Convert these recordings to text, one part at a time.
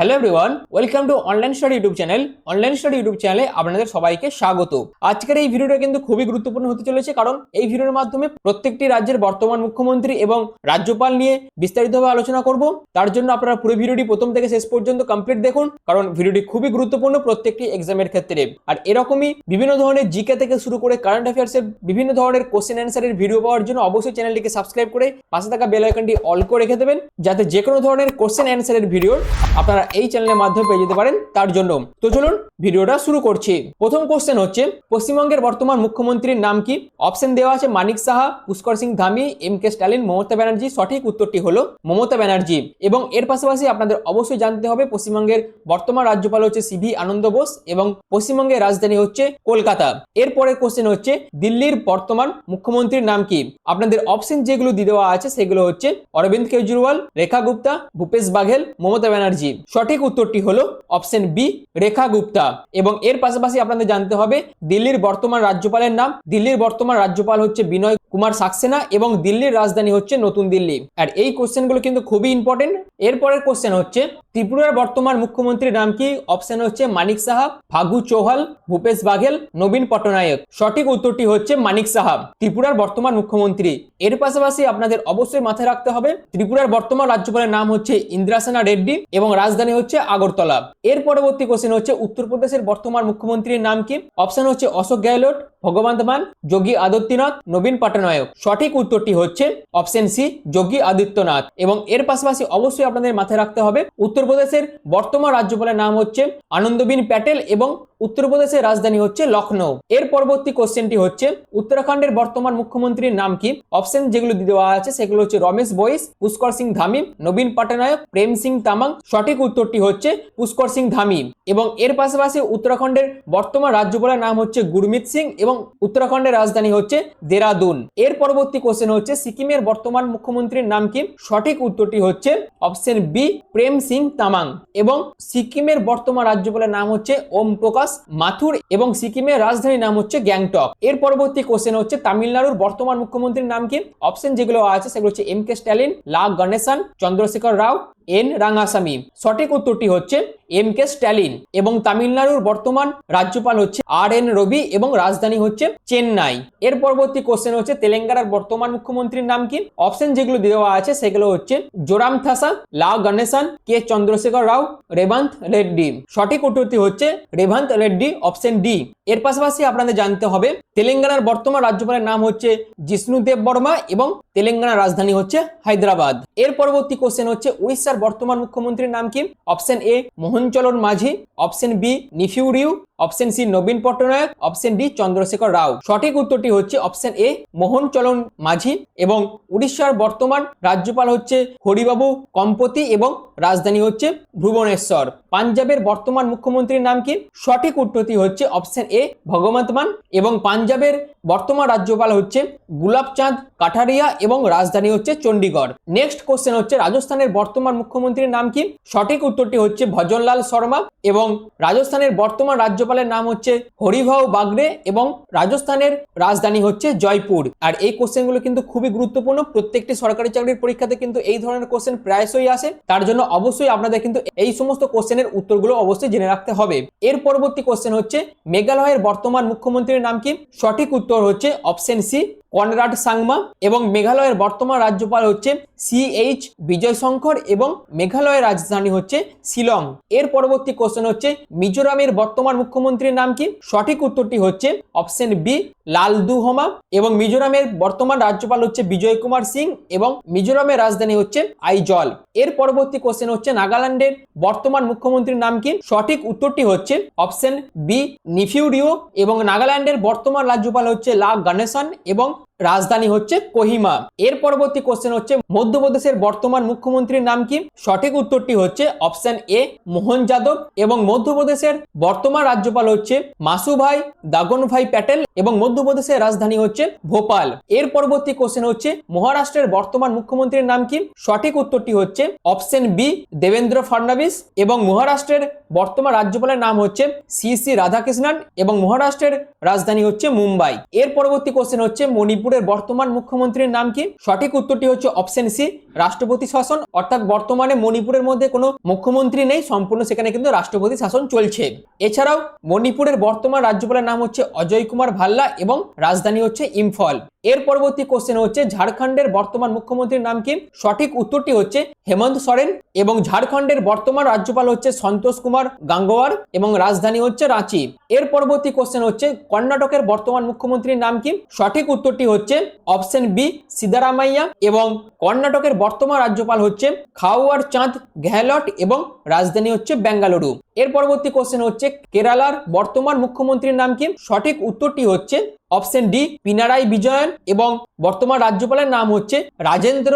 Hello everyone welcome to online study YouTube channel online study YouTube চ্যানেলে আপনাদের সবাইকে স্বাগত। আজকের এই ভিডিওটা কিন্তু খুবই গুরুত্বপূর্ণ হতে চলেছে কারণ এই ভিডিওর মাধ্যমে প্রত্যেকটি রাজ্যের বর্তমান মুখ্যমন্ত্রী এবং রাজ্যপাল নিয়ে বিস্তারিতভাবে আলোচনা করব। তার জন্য আপনারা পুরো ভিডিওটি প্রথম থেকে শেষ পর্যন্ত কমপ্লিট দেখুন কারণ ভিডিওটি খুবই গুরুত্বপূর্ণ প্রত্যেকটি এক্সামের ক্ষেত্রে। আর এরকমই বিভিন্ন ধরনের জিকে থেকে শুরু করে কারেন্ট অ্যাফেয়ার্সের বিভিন্ন ধরনের কোশ্চেন অ্যান্সারের ভিডিও পাওয়ার জন্য অবশ্যই চ্যানেলটিকে সাবস্ক্রাইব করে পাশে থাকা বেল আইকনটি অল করে রেখে দেবেন। যাতে যে কোনো ধরনের কোশ্চেন অ্যান্সারের ভিডিও আপনারা এই চ্যানেলের মাধ্যমে পেয়ে যেতে পারেন, তার জন্য। তো চলুন, ভিডিওটা শুরু করছি। প্রথম কোশ্চেন হচ্ছে, পশ্চিমবঙ্গের বর্তমান মুখ্যমন্ত্রীর নাম কি? অপশন দেওয়া আছে মানিক সাহা, পুষ্কর সিং ধামি, এম কে স্ট্যালিন, মমতা ব্যানার্জি। সঠিক উত্তরটি হলো মমতা ব্যানার্জি। এবং এর পাশাপাশি আপনাদের অবশ্যই জানতে হবে, পশ্চিমবঙ্গের বর্তমান রাজ্যপাল হচ্ছে সিভি আনন্দ বোস এবং পশ্চিমবঙ্গের রাজধানী হচ্ছে কলকাতা। এরপরের কোশ্চেন হচ্ছে, দিল্লির বর্তমান মুখ্যমন্ত্রীর নাম কি? আপনাদের অপশন যেগুলো দিয়ে দেওয়া আছে, সেগুলো হচ্ছে অরবিন্দ কেজরিওয়াল, রেখা গুপ্তা, ভূপেশ বাঘেল, মমতা ব্যানার্জি। সঠিক উত্তরটি হলো অপশন বি, রেখা গুপ্তা। এবং এর পাশাপাশি আপনাদের জানতে হবে দিল্লির বর্তমান রাজ্যপালের নাম। দিল্লির বর্তমান রাজ্যপাল হচ্ছে বিনয় কুমার সাক্সেনা এবং দিল্লির রাজধানী হচ্ছে নতুন দিল্লি। আর এই কোশ্চেনগুলো কিন্তু খুবই ইম্পর্টেন্ট এরপরের কোশ্চেন হচ্ছে, ত্রিপুরার বর্তমান মুখ্যমন্ত্রীর নাম কি? অপশন হচ্ছে মানিক সাহা, ফাগু চৌহাল, ভূপেশ বাঘেল, নবীন পট্টনায়ক। সঠিক উত্তরটি হচ্ছে মানিক সাহা, ত্রিপুরার বর্তমান মুখ্যমন্ত্রী। এর পাশাপাশি আপনাদের অবশ্যই মাথায় রাখতে হবে, ত্রিপুরার বর্তমান রাজ্যপালের নাম হচ্ছে ইন্দ্রাসেনা রেড্ডি এবং রাজধানী হচ্ছে আগরতলা। এর পরবর্তী কোশ্চেন হচ্ছে, উত্তরপ্রদেশের বর্তমান মুখ্যমন্ত্রীর নাম কি? অপশন হচ্ছে অশোক গেহলোট ভগবন্ত মান, যোগী আদিত্যনাথ, নবীন পাটনায়ক সঠিক উত্তরটি হচ্ছে অপশন সি, যোগী আদিত্যনাথ। এবং এর পাশাপাশি অবশ্যই আপনাদের মাথায় রাখতে হবে, উত্তরপ্রদেশের বর্তমান রাজ্যপালের নাম হচ্ছে আনন্দবিন প্যাটেল এবং উত্তরপ্রদেশের রাজধানী হচ্ছে লখনৌ এর পরবর্তী কোশ্চেনটি হচ্ছে, উত্তরাখণ্ডের বর্তমান মুখ্যমন্ত্রীর নাম কি? অপশন যেগুলো দেওয়া আছে সেগুলো হচ্ছে রমেশ বৈস, পুষ্কর সিং ধামি, নবীন পট্টনায়ক প্রেম সিং তামাং। সঠিক উত্তরটি হচ্ছে পুষ্কর সিং ধামি। এবং এর পাশাপাশি উত্তরাখণ্ডের বর্তমান রাজ্যপালের নাম হচ্ছে গুরমিত সিং এবং উত্তরাখণ্ডের রাজধানী হচ্ছে দেরাদুন। এর পরবর্তী কোশ্চেন হচ্ছে, সিকিমের বর্তমান মুখ্যমন্ত্রীর নাম কি? সঠিক উত্তরটি হচ্ছে অপশন বি, প্রেম সিং তামাং। এবং সিকিমের বর্তমান রাজ্যপালের নাম হচ্ছে ওম প্রকাশ মাথুর এবং সিকিমের রাজধানীর নাম হচ্ছে গ্যাংটক। এর পরবর্তী কোশ্চেন হচ্ছে তামিলনাড়ুর বর্তমান মুখ্যমন্ত্রীর নাম কি? অপশন যেগুলো আছে সেগুলো হচ্ছে এম কে স্ট্যালিন লা গণেশন চন্দ্রশেখর রাও এন রাঙ্গাসামি সঠিক উত্তরটি হচ্ছে এম কে স্ট্যালিন এবং তামিলনাড়ুর বর্তমান রাজ্যপাল হচ্ছে আর এন রবি এবং রাজধানী হচ্ছে চেন্নাই। এর পরবর্তী কোশ্চেন হচ্ছে তেলেঙ্গানার বর্তমান মুখ্যমন্ত্রীর নাম কি? অপশন যেগুলো দেওয়া আছে সেগুলো হচ্ছে জোরাম থাসা, লা গণেশন, কে চন্দ্রশেখর রাও রেভান্ত রেড্ডি। সঠিক উত্তরটি হচ্ছে রেভান্ত রেড্ডি অপশন ডি এর পাশাপাশি আপনাদের জানতে হবে, তেলেঙ্গানার বর্তমান রাজ্যপালের নাম হচ্ছে জিষ্ণু দেব বর্মা এবং তেলেঙ্গানার রাজধানী হচ্ছে হায়দ্রাবাদ। এর পরবর্তী কোশ্চেন হচ্ছে উড়িষ্যার বর্তমান মুখ্যমন্ত্রীর নাম কি? Option A Mohan Charan Majhi. Option B Neiphiu Rio option C Nabin Patnaik option D Chandrashekar Rao সঠিক উত্তরটি হচ্ছে অপশন এ মোহন চলন মাঝি এবং উড়িষ্যার বর্তমান রাজ্যপাল হচ্ছে হরিবাবু কম্পতি এবং রাজধানী হচ্ছে ভুবনেশ্বর। পাঞ্জাবের বর্তমান মুখ্যমন্ত্রীর নাম কি? সঠিক উত্তরটি হচ্ছে অপশন এ ভগবন্ত মান এবং পাঞ্জাবের বর্তমান রাজ্যপাল হচ্ছে গুলাবচাঁদ কাঠারিয়া এবং রাজধানী হচ্ছে চণ্ডীগড়। নেক্সট কোশ্চেন হচ্ছে রাজস্থানের বর্তমান মুখ্যমন্ত্রীর নাম কি? সঠিক উত্তরটি হচ্ছে ভজনলাল শর্মা এবং রাজস্থানের বর্তমান রাজ্যপালের নাম হচ্ছে হরিভাউ বাগড়ে এবং রাজস্থানের রাজধানী হচ্ছে জয়পুর। আর এই কোশ্চেনগুলো কিন্তু খুবই গুরুত্বপূর্ণ। প্রত্যেকটি সরকারি চাকরির পরীক্ষাতে কিন্তু এই ধরনের কোশ্চেন প্রায়শই আসে। তার জন্য অবশ্যই আপনাদের কিন্তু এই সমস্ত কোশ্চেনের উত্তরগুলো অবশ্যই জেনে রাখতে হবে। এর পরবর্তী কোশ্চেন হচ্ছে, মেঘালয়ের বর্তমান মুখ্যমন্ত্রীর নাম কি? সঠিক উত্তর হচ্ছে অপশন সি কনরাড সাংমা এবং মেঘালয়ের বর্তমান রাজ্যপাল হচ্ছে সি এইচ বিজয় শঙ্কর এবং মেঘালয়ের রাজধানী হচ্ছে শিলং। এর পরবর্তী কোশ্চেন হচ্ছে, মিজোরামের বর্তমান মুখ্যমন্ত্রীর নাম কি? সঠিক উত্তরটি হচ্ছে অপশন বি লালদুহমা এবং মিজোরামের বর্তমান রাজ্যপাল হচ্ছে বিজয় কুমার সিং এবং মিজোরামের রাজধানী হচ্ছে আইজল। এর পরবর্তী কোশ্চেন হচ্ছে নাগাল্যান্ডের বর্তমান মুখ্যমন্ত্রীর নাম কি? সঠিক উত্তরটি হচ্ছে অপশন বি নিফিউরিও এবং নাগাল্যান্ডের বর্তমান রাজ্যপাল হচ্ছে লা গণেশন এবং রাজধানী হচ্ছে কোহিমা। এর পরবর্তী কোশ্চেন হচ্ছে মধ্যপ্রদেশের বর্তমান মুখ্যমন্ত্রীর নাম কি? সঠিক উত্তরটি হচ্ছে অপশন এ মোহন যাদব এবং মধ্যপ্রদেশের বর্তমান রাজ্যপাল হচ্ছে মাসুভাই দাগনভাই প্যাটেল এবং মধ্যপ্রদেশের রাজধানী হচ্ছে ভোপাল। এর পরবর্তী কোশ্চেন হচ্ছে, মহারাষ্ট্রের বর্তমান মুখ্যমন্ত্রীর নাম কি? সঠিক উত্তরটি হচ্ছে অপশন বি দেবেন্দ্র ফাডনাবিস এবং মহারাষ্ট্রের বর্তমান রাজ্যপালের নাম হচ্ছে সি সি রাধাকৃষ্ণন এবং মহারাষ্ট্রের রাজধানী হচ্ছে মুম্বাই। এর পরবর্তী কোশ্চেন হচ্ছে মণিপুরের বর্তমান মুখ্যমন্ত্রীর নাম কি? সঠিক উত্তরটি হচ্ছে অপশন সি রাষ্ট্রপতি শাসন। অর্থাৎ বর্তমানে মণিপুরের মধ্যে কোনো মুখ্যমন্ত্রী নেই, সম্পূর্ণ সেখানে কিন্তু রাষ্ট্রপতি শাসন চলছে। এছাড়াও মণিপুরের বর্তমান রাজ্যপালের নাম হচ্ছে অজয় কুমার ভাল্লা এবং রাজধানী হচ্ছে ইম্ফল। এর পরবর্তী কোশ্চেন হচ্ছে, ঝাড়খণ্ডের বর্তমান মুখ্যমন্ত্রীর নাম কি? সঠিক উত্তরটি হচ্ছে হেমন্ত সরেন এবং ঝাড়খণ্ডের বর্তমান রাজ্যপাল হচ্ছে সন্তোষ কুমার গাঙ্গোয়ার এবং রাজধানী হচ্ছে রাঁচি। এর পরবর্তী কোশ্চেন হচ্ছে, কর্ণাটকের বর্তমান মুখ্যমন্ত্রীর নাম কি? সঠিক উত্তরটি হচ্ছে অপশন বি সিদ্ধারামাইয়া এবং কর্ণাটকের বর্তমান রাজ্যপাল হচ্ছে খাওয়ার চাঁদ গেহলট এবং রাজধানী হচ্ছে বেঙ্গালুরু। এর পরবর্তী কোশ্চেন হচ্ছে, কেরালার বর্তমান মুখ্যমন্ত্রীর নাম কি? সঠিক উত্তরটি হচ্ছে অপশন ডি পিনারাই বিজয়ন এবং বর্তমান রাজ্যপালের নাম হচ্ছে রাজেন্দ্র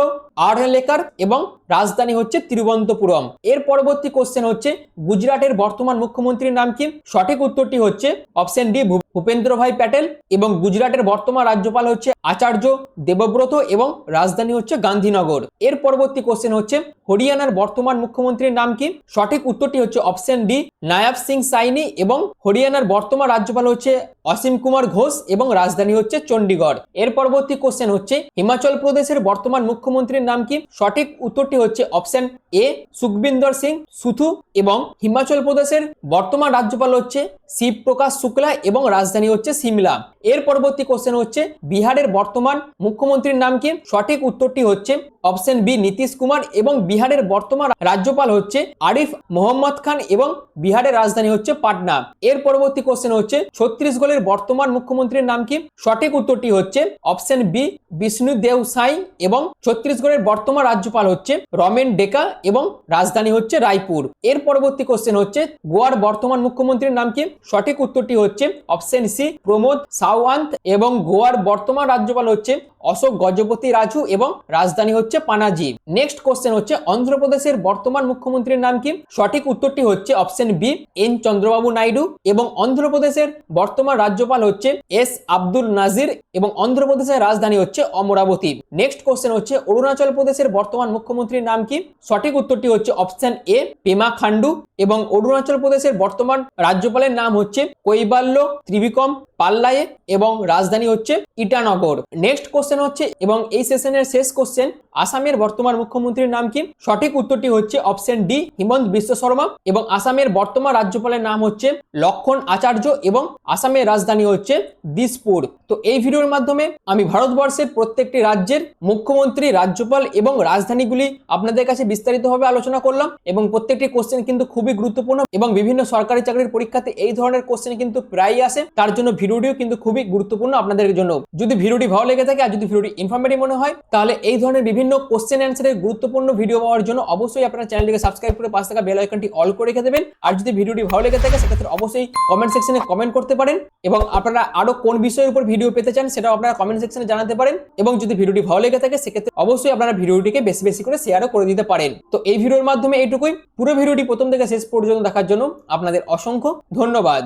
আড়লেকার এবং রাজধানী হচ্ছে তিরুবন্তপুরম এর পরবর্তী কোশ্চেন হচ্ছে, গুজরাটের বর্তমান মুখ্যমন্ত্রীর নাম কি? সঠিক উত্তরটি হচ্ছে অপশন ডি ভূপেন্দ্র ভাই প্যাটেল এবং গুজরাটের বর্তমান রাজ্যপাল হচ্ছে আচার্য দেবব্রত এবং রাজধানী হচ্ছে গান্ধীনগর। এর পরবর্তী কোশ্চেন হচ্ছে, হরিয়ানার বর্তমান মুখ্যমন্ত্রীর নাম কি? সঠিক উত্তরটি হচ্ছে অপশন ডি নায়াব সিং সাইনি এবং হরিয়ানার বর্তমান রাজ্যপাল হচ্ছে অসীম কুমার ঘোষ এবং রাজধানী হচ্ছে চণ্ডীগড়। এর পরবর্তী কোশ্চেন হচ্ছে, হিমাচল প্রদেশের বর্তমান মুখ্যমন্ত্রীর নাম কি? সঠিক উত্তরটি হচ্ছে অপশন এ সুখবিন্দর সিং, সুথু এবং হিমাচল প্রদেশের বর্তমান রাজ্যপাল হচ্ছে শিবপ্রকাশ শুক্লা এবং রাজধানী হচ্ছে সিমলা। এর পরবর্তী কোশ্চেন হচ্ছে, বিহারের বর্তমান মুখ্যমন্ত্রীর নাম কি? সঠিক উত্তরটি হচ্ছে অপশন বি নীতিশ কুমার এবং বিহারের বর্তমান রাজ্যপাল হচ্ছে আরিফ মোহাম্মদ খান এবং বিহারের রাজধানী হচ্ছে পাটনা। এর পরবর্তী কোশ্চেন হচ্ছে, ছত্তিশগড়ের বর্তমান মুখ্যমন্ত্রীর নাম কি? সঠিক উত্তরটি হচ্ছে অপশন বি বিষ্ণু দেও সাই এবং ছত্তিশগড়ের বর্তমান রাজ্যপাল হচ্ছে রমেন ডেকা এবং রাজধানী হচ্ছে রায়পুর। এর পরবর্তী কোশ্চেন হচ্ছে, গোয়ার বর্তমান মুখ্যমন্ত্রীর নাম কি? সঠিক উত্তরটি হচ্ছে অপশন সি প্রমোদ সাওয়ান্ত এবং গোয়ার বর্তমান রাজ্যপাল হচ্ছে অশোক গজপতি রাজু এবং রাজধানী হচ্ছে পানাজি নেক্সট কোশ্চেন হচ্ছে, অন্ধ্রপ্রদেশের বর্তমান মুখ্যমন্ত্রীর নাম কি? সঠিক উত্তরটি হচ্ছে option B N Chandrababu Naidu এবং অন্ধ্রপ্রদেশের বর্তমান রাজ্যপাল হচ্ছে এস আব্দুল নাজির এবং অন্ধ্রপ্রদেশের রাজধানী হচ্ছে অমরাবতী। নেক্সট কোশ্চেন হচ্ছে, অরুণাচল প্রদেশের বর্তমান মুখ্যমন্ত্রীর নাম কি? সঠিক উত্তরটি হচ্ছে অপশন এ পেমা খান্ডু এবং অরুণাচল প্রদেশের বর্তমান রাজ্যপালের নাম হচ্ছে কৈবাল্য ত্রিবিক্রম পাল্লায়ে এবং রাজধানী হচ্ছে ইটানগর। নেক্সট কোশ্চেন হচ্ছে এবং এই সেশনের শেষ কোশ্চেন আসামের বর্তমান মুখ্যমন্ত্রীর নাম কি? সঠিক উত্তরটি হচ্ছে অপশন ডি হিমন্ত বিশ্ব শর্মা এবং আসামের বর্তমান রাজ্যপালের নাম হচ্ছে লক্ষণ আচার্য এবং আসামের রাজধানী হচ্ছে দিসপুর। তো এই ভিডিওর মাধ্যমে আমি ভারতবর্ষের প্রত্যেকটি রাজ্যের মুখ্যমন্ত্রী, রাজ্যপাল এবং রাজধানীগুলি আপনাদের কাছে বিস্তারিতভাবে আলোচনা করলাম এবং প্রত্যেকটি কোশ্চেন কিন্তু খুবই গুরুত্বপূর্ণ এবং বিভিন্ন সরকারি চাকরির পরীক্ষাতে এই ধরনের কোশ্চেন কিন্তু প্রায়ই আসে। তার জন্য ভিডিওটিও কিন্তু খুবই গুরুত্বপূর্ণ আপনাদের জন্য। যদি ভিডিওটি ভালো লেগে থাকে আর যদি ভিডিওটি ইনফরমেটিভ মনে হয়, তাহলে এই ধরনের বিভিন্ন কোশ্চেন অ্যান্সারের গুরুত্বপূর্ণ ভিডিও পাওয়ার জন্য অবশ্যই আপনার চ্যানেলটিকে সাবস্ক্রাইব করে পাশে থাকা বেল আইকনটি অল করে রেখে দেবেন। আর যদি ভিডিওটি ভালো লেগে থাকে, সেক্ষেত্রে অবশ্যই কমেন্ট সেকশনে কমেন্ট করতে পারেন এবং আপনারা আরও কোন বিষয়ের উপর ভিডিও পেতে চান, সেটাও আপনারা কমেন্ট সেকশনে জানাতে পারেন। এবং যদি ভিডিওটি ভালো লেগে থাকে, সেক্ষেত্রে অবশ্যই আপনারা ভিডিওটিকে বেশি বেশি করে শেয়ারও করে দিতে পারেন। তো এই ভিডিওর মাধ্যমে এইটুকুই। পুরো ভিডিওটি প্রথম থেকে শেষ পর্যন্ত দেখার জন্য আপনাদের অসংখ্য ধন্যবাদ।